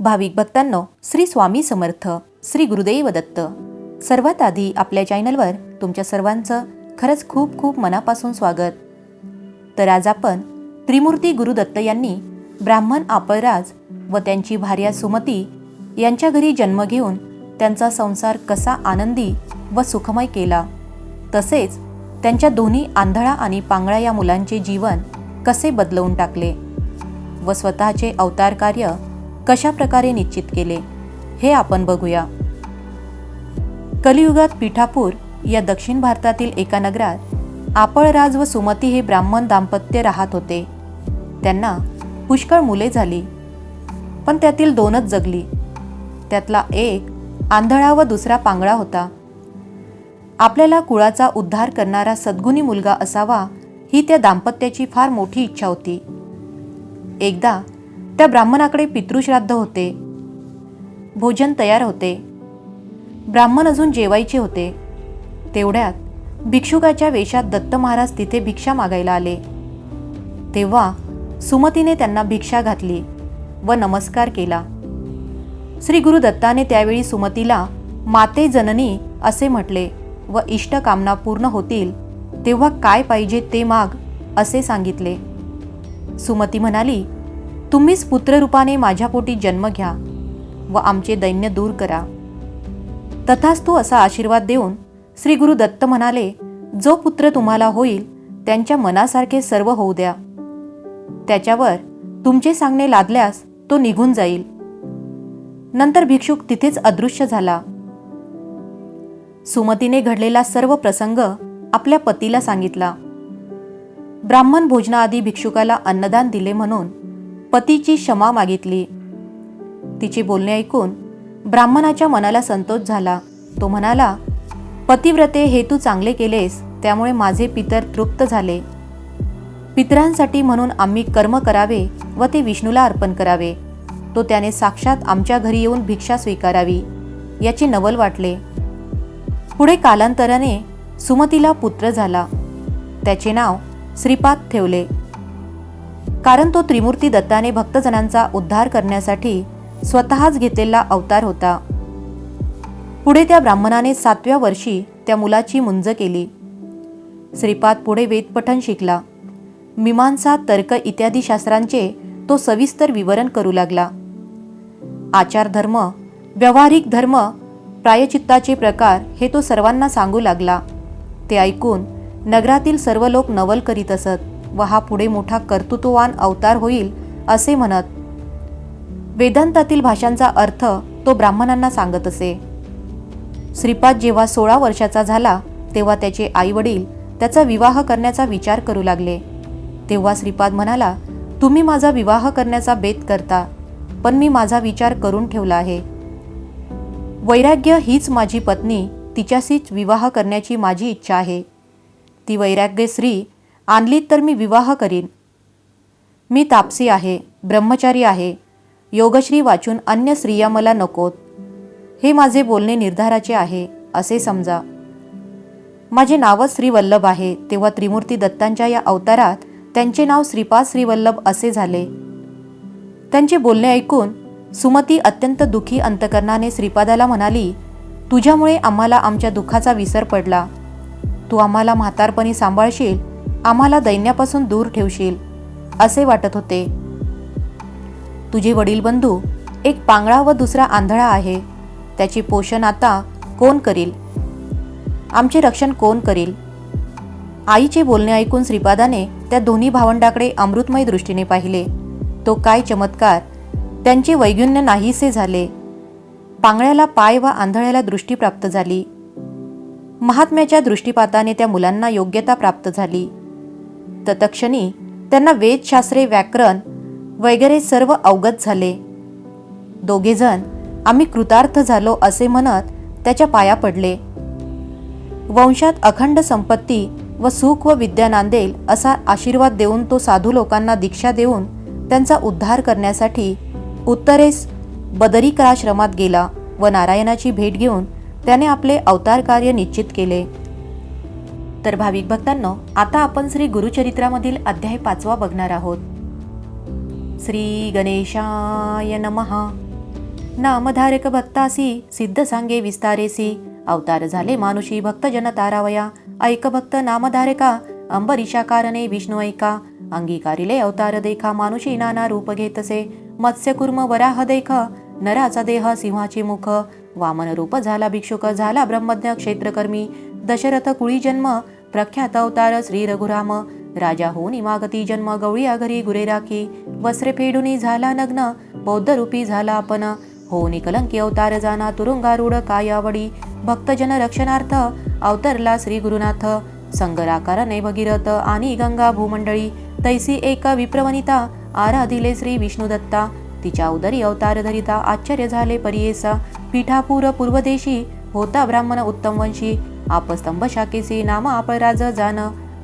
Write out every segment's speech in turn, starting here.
भाविक भक्तांनो श्री स्वामी समर्थ श्री गुरुदेव दत्त. सर्वात आधी आपल्या चॅनलवर तुमच्या सर्वांचं खरंच खूप खूप मनापासून स्वागत. तर आज आपण त्रिमूर्ती गुरुदत्त यांनी ब्राह्मण आपळराज व त्यांची भार्या सुमती यांच्या घरी जन्म घेऊन त्यांचा संसार कसा आनंदी व सुखमय केला. तसेच त्यांच्या दोन्ही आंधळा आणि पांगळा या मुलांचे जीवन कसे बदलवून टाकले व स्वतःचे अवतार कार्य कशा प्रकारे निश्चित केले हे आपण बघूया. कलियुगात पिठापूर या दक्षिण भारतातील एका नगरात आपळराज व सुमती हे ब्राह्मण दाम्पत्य राहत होते. त्यांना पुष्कळ मुले झाली पण त्यातील दोनच जगली. त्यातला एक आंधळा व दुसरा पांगळा होता. आपल्याला कुळाचा उद्धार करणारा सद्गुणी मुलगा असावा ही त्या दाम्पत्याची फार मोठी इच्छा होती. एकदा त्या ब्राह्मणाकडे पितृश्राद्ध होते. भोजन तयार होते. ब्राह्मण अजून जेवायचे होते. तेवढ्यात भिक्षुकाच्या वेशात दत्त महाराज तिथे भिक्षा मागायला आले. तेव्हा सुमतीने त्यांना भिक्षा घातली व नमस्कार केला. श्री गुरु दत्ताने त्यावेळी सुमतीला माते जननी असे म्हटले व इष्टकामना पूर्ण होतील तेव्हा काय पाहिजे ते माग असे सांगितले. सुमती म्हणाली तुम्हीच पुत्ररूपाने माझ्या पोटी जन्म घ्या व आमचे दैन्य दूर करा. तथास्तु असा आशीर्वाद देऊन श्री गुरु दत्त म्हणाले जो पुत्र तुम्हाला होईल त्यांच्या मनासारखे सर्व होऊ द्या. त्याच्यावर तुमचे सांगणे लादल्यास तो निघून जाईल. नंतर भिक्षुक तिथेच अदृश्य झाला. सुमतीने घडलेला सर्व प्रसंग आपल्या पतीला सांगितला. ब्राह्मण भोजनाआधी भिक्षुकाला अन्नदान दिले म्हणून पतीची क्षमा मागितली. तिचे बोलणे ऐकून ब्राह्मणाच्या मनाला संतोष झाला. तो म्हणाला पतिव्रते हे तू चांगले केलेस त्यामुळे माझे पितर तृप्त झाले. पितरांसाठी म्हणून आम्ही कर्म करावे व ते विष्णूला अर्पण करावे तो त्याने साक्षात आमच्या घरी येऊन भिक्षा स्वीकारावी याचे नवल वाटले. पुढे कालांतराने सुमतीला पुत्र झाला. त्याचे नाव श्रीपाद ठेवले. कारण तो त्रिमूर्ती दत्ताने भक्तजनांचा उद्धार करण्यासाठी स्वतःच घेतलेला अवतार होता. पुढे त्या ब्राह्मणाने सातव्या वर्षी त्या मुलाची मुंज केली. श्रीपाद पुढे वेदपठण शिकला. मीमांसा तर्क इत्यादी शास्त्रांचे तो सविस्तर विवरण करू लागला. आचारधर्म व्यावहारिक धर्म प्रायचित्ताचे प्रकार हे तो सर्वांना सांगू लागला. ते ऐकून नगरातील सर्व लोक नवल करीत असत. व हा पुढे मोठा कर्तृत्ववान अवतार होईल असे म्हणत. वेदांतातील भाषांचा अर्थ तो ब्राह्मणांना सांगत असे. श्रीपाद जेव्हा सोळा वर्षाचा झाला तेव्हा त्याचे आईवडील त्याचा विवाह करण्याचा विचार करू लागले. तेव्हा श्रीपाद म्हणाला तुम्ही माझा विवाह करण्याचा बेत करता पण मी माझा विचार करून ठेवला आहे. वैराग्य हीच माझी पत्नी तिच्याशीच विवाह करण्याची माझी इच्छा आहे. ती वैराग्य स्त्री आणलीत तर मी विवाह करीन. मी तापसी आहे ब्रह्मचारी आहे. योगश्री वाचून अन्य स्त्रिया मला नकोत. हे माझे बोलणे निर्धाराचे आहे असे समजा. माझे नावच श्रीवल्लभ आहे तेव्हा त्रिमूर्ती दत्तांच्या या अवतारात त्यांचे नाव श्रीपाद श्रीवल्लभ असे झाले. त्यांचे बोलणे ऐकून सुमती अत्यंत दुःखी अंतकरणाने श्रीपादाला म्हणाली तुझ्यामुळे आम्हाला आमच्या दुःखाचा विसर पडला. तू आम्हाला म्हातारपणी सांभाळशील आम्हाला दैन्यापासून दूर ठेवशील असे वाटत होते. तुझे वडील बंधू एक पांगळा व दुसरा आंधळा आहे त्याचे पोषण आता कोण करील? आमचे रक्षण कोण करील? आईचे बोलणे ऐकून श्रीपादाने त्या दोन्ही भावंडाकडे अमृतमय दृष्टीने पाहिले. तो काय चमत्कार त्यांचे वैगुण्य नाहीसे झाले. पांगळ्याला पाय व आंधळ्याला दृष्टी प्राप्त झाली. महात्म्याच्या दृष्टीपाताने त्या मुलांना योग्यता प्राप्त झाली. तत्क्षणी त्यांना वेदशास्त्रे व्याकरण वगैरे सर्व अवगत झाले. दोघेजण आम्ही कृतार्थ झालो असे म्हणत त्याच्या पाया पडले. वंशात अखंड संपत्ती व सुख व विद्या नांदेल असा आशीर्वाद देऊन तो साधू लोकांना दीक्षा देऊन त्यांचा उद्धार करण्यासाठी उत्तरेस बदरीकराश्रमात गेला व नारायणाची भेट घेऊन त्याने आपले अवतार कार्य निश्चित केले. तर भाविक भक्तांनो आता आपण श्री गुरुचरित्रामधील अध्याय पाचवा बघणार आहोत. श्री गणेशाय नमः. नामधारक भक्तासी सिद्ध सांगे विस्तारेसी अवतार झाले मानुषी भक्तजन तारावया ऐक भक्त नामधारका अंबरीशा कारणे विष्णू ऐका अंगीकारिले अवतार देखा मानुषी नाना रूप घेतसे मत्स्यकुर्म वराह देख नराचा देह सिंहाचे मुख वामन रूप झाला भिक्षुक झाला ब्रह्मज्ञ क्षेत्रकर्मी. दशरथ कुळी जन्म प्रख्यात अवतार श्री रघुराम. राजा होऊन इमागती जन्म गवळी घरी गुरे राखी. वस्त्रे फेडूनी झाला नग्न बौद्ध रूपी झाला आपण. हो निकलंकी अवतार जाना तुरुंगारूढ कायावडी. भक्तजन रक्षणार्थ अवतरला श्री गुरुनाथ. संगराकाराने भगीरथ आणि गंगा भूमंडळी. तैसी एक विप्रवनिता आराधिले श्री विष्णुदत्ता. तिच्या उदरी अवतार धरिता आश्चर्य झाले परियेसा. पीठापूर पूर्वदेशी होता ब्राह्मण उत्तमवंशी. आपस्तंभ शाकेसी नाम आपराज जान.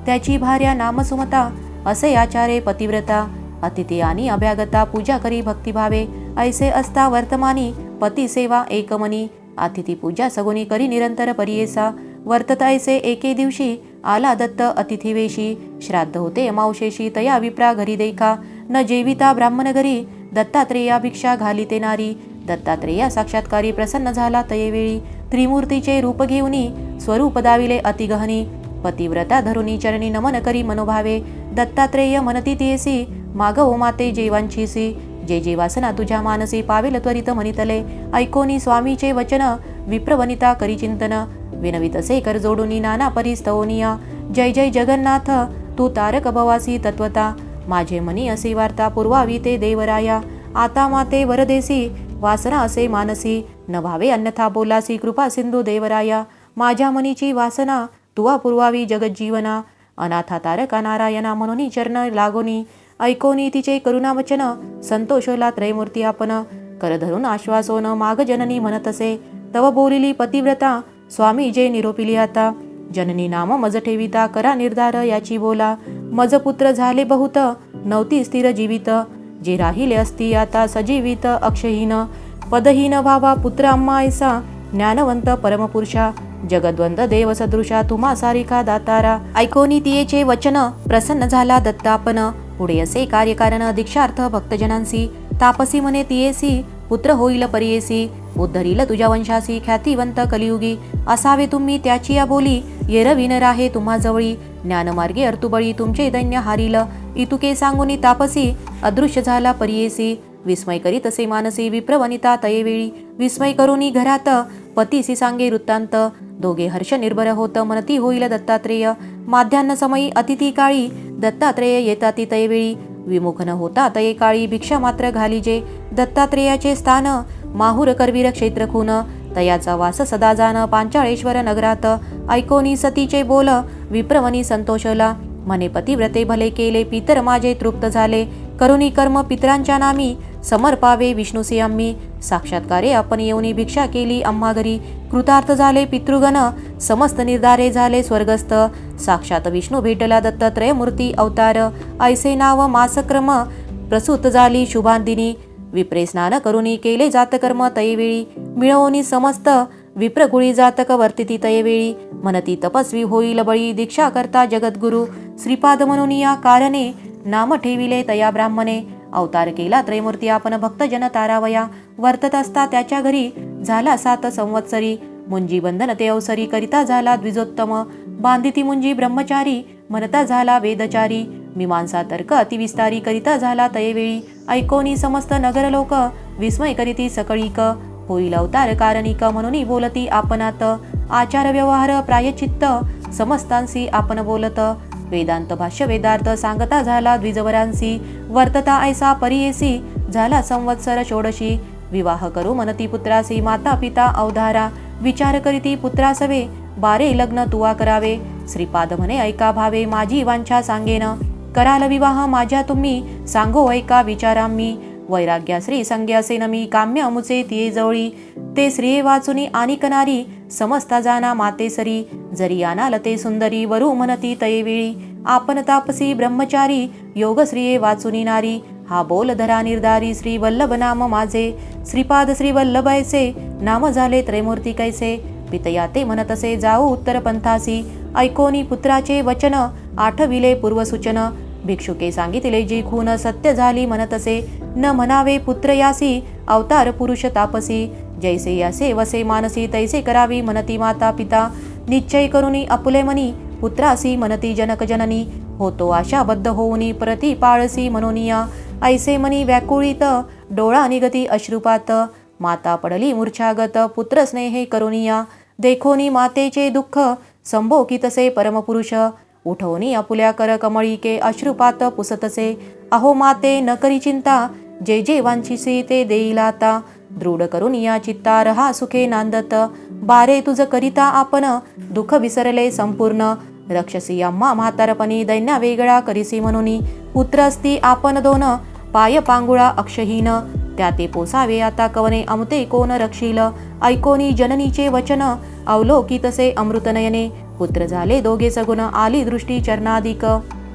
त्याची भार्या नामसुमता असे आचारे पतिव्रता. अतिथी आणि अभ्यागता पूजा करी भक्तिभावे. ऐसे असता वर्तमानी पती सेवा एकमनी. अतिथी पूजा सगुनी करी निरंतर परियेसा. वर्तत ऐसे एके दिवशी आला दत्त अतिथीवेशी श्राद्ध होते मावशेशी तया विप्रा घरी देखा. न जेविता ब्राह्मण घरी दत्तात्रेया भिक्षा घालिते नारी. दत्तात्रेय साक्षात्कारी प्रसन्न झाला तयेवेळी त्रिमूर्तीचे रूप घेऊनी स्वरूप दाविले अतिगहनी पतिव्रता धरुनी चरणी नमन करी मनोभावे दत्तात्रेय मनती तियसी माग ओ माते जेवांचीसी जे जे वासना तुझ्या मानसी पावेल त्वरित मनितले ऐकोनी स्वामीचे वचन विप्रवनिता करी चिंतन विनवितसे कर जोडुनी नाना परिस्तवनिया जय जय जगन्नाथ तू तारक भवासी तत्वता माझे मनी असे वार्ता पुरवावी ते देवराया आता माते वरदेसी वासना असे मानसी. न भावे अन्यथा बोलासी कृपा सिंधू देवराया. माझ्या मनीची वासना तुवा पुरवावी जगज्जीवना. अनाथा तारका नारायणा मनोनी चरण लागोनी. ऐकोनी तिचे करुणावचन संतोषला त्रयमूर्ती आपण. कर धरून आश्वासोन माग जननी म्हणत असे तव बोलिली पतिव्रता स्वामी जे निरोपिली आता. जननी नाम मज ठेविता करा निर्धार याची बोला. मज पुत्र झाले बहुत नवती स्थिर जीवित. जे राहिले असती आता सजीवित अक्षहीन पदहीन भावा पुत्र अम्मा ऐसा ज्ञानवंत परमपुरुषा जगद्वंद देव सदृशा तुम्हा सारिका दातारा ऐकोनी तियेचे वचन प्रसन्न झाला दत्तापन. पुढे असे कार्यकारण दीक्षार्थ भक्तजनांसी तापसी मने तियेसी पुत्र होईल परियेसी उद्धरील तुझ्या वंशासी ख्यातिवंत कलियुगी असावे तुम्ही त्याची या बोली येरविन राहे तुम्हा जवळी ज्ञानमार्गे अर्तुबळी तुमचे दैन्य हारिल इतुके सांगुनी तापसी अदृश्य झाला परियेसी. विस्मय करीत असे मानसी विप्रवनिता तयेवेळी. विस्मय करुनी घरात पतीसी सांगे वृत्तांत. दोघे हर्ष निर्भर होत मनती होईल दत्तात्रेय. माध्यान्ह समयी अतिथी काळी दत्तात्रेय येताती तयवेळी. विमुख न होता तये काळी भिक्षा मात्र घालीजे दत्तात्रेयाचे स्थान माहुर करवीर क्षेत्र खून तयाचा वास सदा जाण पांचाळेश्वर नगरात. ऐकोनी सतीचे बोल विप्रवनी संतोषला. म्हणे पतिव्रते भले केले पितर माझे तृप्त झाले. करुणी कर्म पितरांच्या नामी समर्पावे विष्णुसे आम्ही. साक्षात्कारे आपण येऊनी भिक्षा केली आम्हा घरी. कृतार्थ झाले पितृगण समस्त निर्धारे झाले स्वर्गस्थ. साक्षात विष्णू भेटला दत्तात्रय मूर्ती अवतार. ऐसे नाव मासक्रम प्रसूत झाली शुभांदिनी विप्रे स्नान करुनी केले जातकर्म तयवेळी. मिळवणी समस्त विप्रगुळी जातक वर्तिती तयवेळी. मनती तपस्वी होईल बळी दीक्षा करता जगद्गुरु. श्रीपाद या कारणे नाम ठेविले तया ब्राह्मणे. अवतार केला त्रयमूर्ती आपण भक्तजन तारावया. वर्तत असता त्याच्या घरी झाला सात संवत्सरी. मुंजी बंधन ते अवसरी करिता झाला द्विजोत्तम. बांधिती मुंजी ब्रह्मचारी म्हणता झाला वेदचारी. मीमांसा तर्क अतिविस्तारी करिता झाला तयवेळी. ऐकोनी समस्त नगर लोक विस्मय करीती सकळीक. होईल अवतार कारणिक म्हणून बोलती आपणात. आचार व्यवहार प्रायचित्त समस्तांशी आपण बोलत. वेदांत भाष्य वेदार्थ सांगता झाला द्विजवरांसी वर्तता ऐसा परियेसी झाला संवत्सर षोडशी. विवाह करू मनती पुत्रासी माता पिता अवधारा विचार करीती पुत्रासवे बारे लग्न तुवा करावे. श्रीपाद म्हणे ऐका भावे माझी वांछा सांगेन. कराल विवाह माझ्या तुम्ही सांगो ऐका विचारा मी वैराग्या श्री संज्ञासे नमी काम्य अमुचे तिये जवळी. ते श्रिये वाचुनी आणि कनारी समस्ता जाना माते सरी. जरी आनाल ते सुंदरी वरू म्हणती तयेवेळी आपण तापसी ब्रह्मचारी योग श्रिये वाचुनी नारी. हा बोल धरा निर्धारी श्री वल्लभ नाम माझे. श्रीपाद श्री वल्लभ ऐसे नाम झाले त्रैमूर्ती कैसे? पितया ते म्हणत असे जाऊ उत्तर पंथासी. ऐकोनी पुत्राचे वचन आठविले पूर्वसूचन. भिक्षुके सांगितले जी खून सत्य झाली म्हणत असे न म्हणावे पुत्र यासी अवतार पुरुष तापसी। जैसे यासे वसे मानसी तैसे करावी म्हणती माता पिता। निश्चय करुनी अपुले मनी पुत्रासी म्हणती जनक जननी। होतो आशाबद्ध होऊनी प्रति पाळसी मनोनिया। ऐसे मनी व्याकुळीत डोळा निगती अश्रुपात। माता पडली मूर्छागत पुत्र स्नेहे करुनिया। देखोनी मातेचे दुःख संभोकितसे परमपुरुष। उठवनी अपुल्या कर कमळी के अश्रुपात पुसतसे। अहो माते न करी चिंता जे जे वांछिसी ते देईल आता दृढ करून या चित्ता रहा सुखे नांदत. बारे तुझ करिता आपण दुःख विसरले संपूर्ण. रक्षसी अम्मा म्हातारपणी दैन्या वेगळा करिसी म्हणून. पुत्र असती आपण दोन पाय पांगुळा अक्षहीन. त्या ते पोसावे आता कवने अमते कोण रक्षील. ऐकोनी जननीचे वचन अवलोकितसे अमृतनयने पुत्र झाले दोघे सगुण आली दृष्टी चरणाधिक.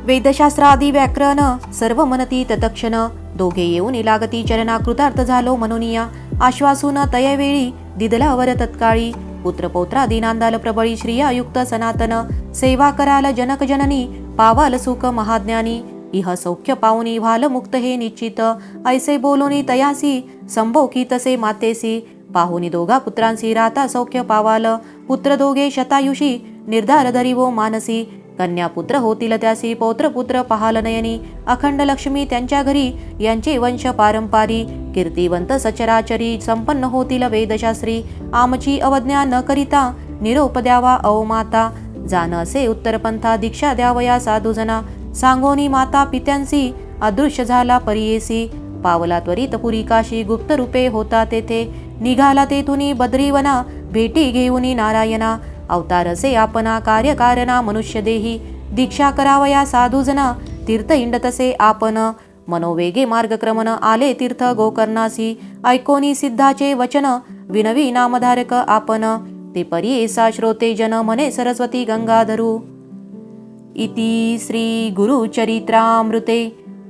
वेदशास्त्रादी व्याकरण सर्व मनती तत्क्षण दोघे येऊन इलागती चरणा कृतार्थ झालो मनोनिया. आश्वासून तयवेळी दिदलावर तत्काळी पुत्रपौत्रा दीनांदाल प्रबळी श्रियायुक्त सनातन सेवा कराल जनक जननी पावाल सुख महाज्ञानी. इह सौख्य पाहुनी व्हाल मुक्त हे निश्चित. ऐसे बोलोनी तयासी संभोकी तसे मातेसी. पाहुनी दोघा पुत्रांसी राता सौख्य पावाल. पुत्र दोघे शतायुषी निर्धार धरिवो मानसी. कन्या पुत्र होतील त्यासी पौत्र पुत्र पहाल नयनी अखंड लक्ष्मी त्यांच्या घरी यांचे वंश पारंपारी कीर्तिवंत सचराचरी संपन्न होतील वेदशास्त्री. आमची अवज्ञा न करिता निरोप द्यावा अवमाता जाण असे उत्तरपंथा दीक्षा द्यावया साधुजना. सांगोनी माता पित्यांसी अदृश्य झाला परियेसी. पावला त्वरित पुरी काशी गुप्त रूपे होता तेथे. निघाला तेथुनी बद्रीवना भेटी घेऊनी नारायणा. अवतारसे आपणा कार्यकारणा मनुष्य देही दीक्षा करावया साधुजना तीर्थ इंडतसे आपण मनोवेगे मार्गक्रमण आले तीर्थ गोकर्णासी ऐकोनी सिद्धाचे वचन विनवी नामधारक आपण ते परी एसा श्रोते जन मने सरस्वती गंगाधरू. इति श्री गुरुचरित्रामृते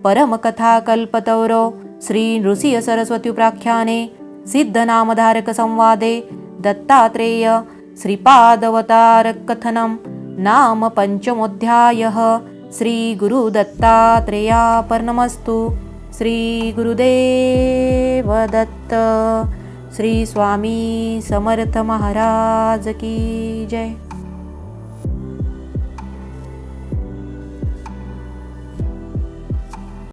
परमकथा कल्पतौरो श्री नृसिंह सरस्वत्युप्राख्याने सिद्धनामधारक संवादे दत्तात्रेय श्रीपादवतारकथनं नाम पञ्चमोऽध्यायः। श्रीगुरुदत्तात्रेयापर्णमस्तु श्रीगुरुदेव दत्त श्री समर्थ महाराज की जय।